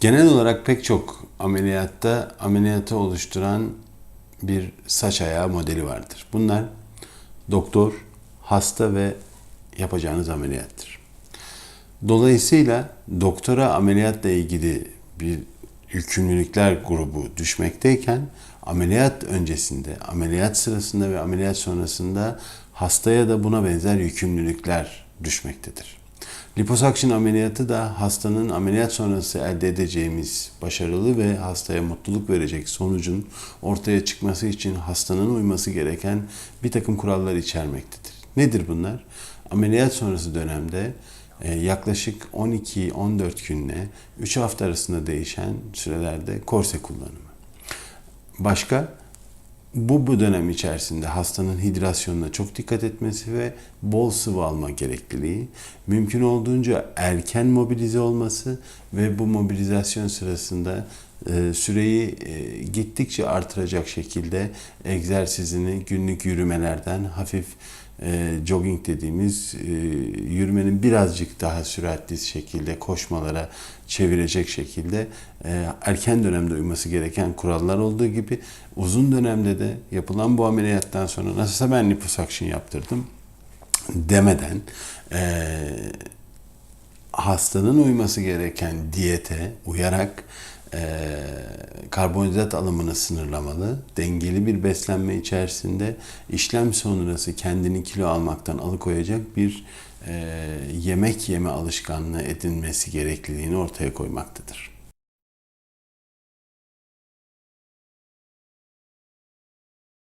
Genel olarak pek çok ameliyatta ameliyatı oluşturan bir saç ayağı modeli vardır. Bunlar doktor, hasta ve yapacağınız ameliyattır. Dolayısıyla doktora ameliyatla ilgili bir yükümlülükler grubu düşmekteyken ameliyat öncesinde, ameliyat sırasında ve ameliyat sonrasında hastaya da buna benzer yükümlülükler düşmektedir. Liposuction ameliyatı da hastanın ameliyat sonrası elde edeceğimiz başarılı ve hastaya mutluluk verecek sonucun ortaya çıkması için hastanın uyması gereken bir takım kurallar içermektedir. Nedir bunlar? Ameliyat sonrası dönemde e, yaklaşık 12-14 günle 3 hafta arasında değişen sürelerde korse kullanımı. Başka? Bu, bu dönem içerisinde hastanın hidrasyonuna çok dikkat etmesi ve bol sıvı alma gerekliliği, mümkün olduğunca erken mobilize olması ve bu mobilizasyon sırasında süreyi e, gittikçe artıracak şekilde egzersizini günlük yürümelerden hafif e, jogging dediğimiz e, yürümenin birazcık daha süratli şekilde koşmalara çevirecek şekilde e, erken dönemde uyması gereken kurallar olduğu gibi uzun dönemde de yapılan bu ameliyattan sonra nasılsa ben liposuction yaptırdım demeden e, hastanın uyması gereken diyete uyarak e, karbonhidrat alımını sınırlamalı, dengeli bir beslenme içerisinde işlem sonrası kendini kilo almaktan alıkoyacak bir e, yemek yeme alışkanlığı edinmesi gerekliliğini ortaya koymaktadır.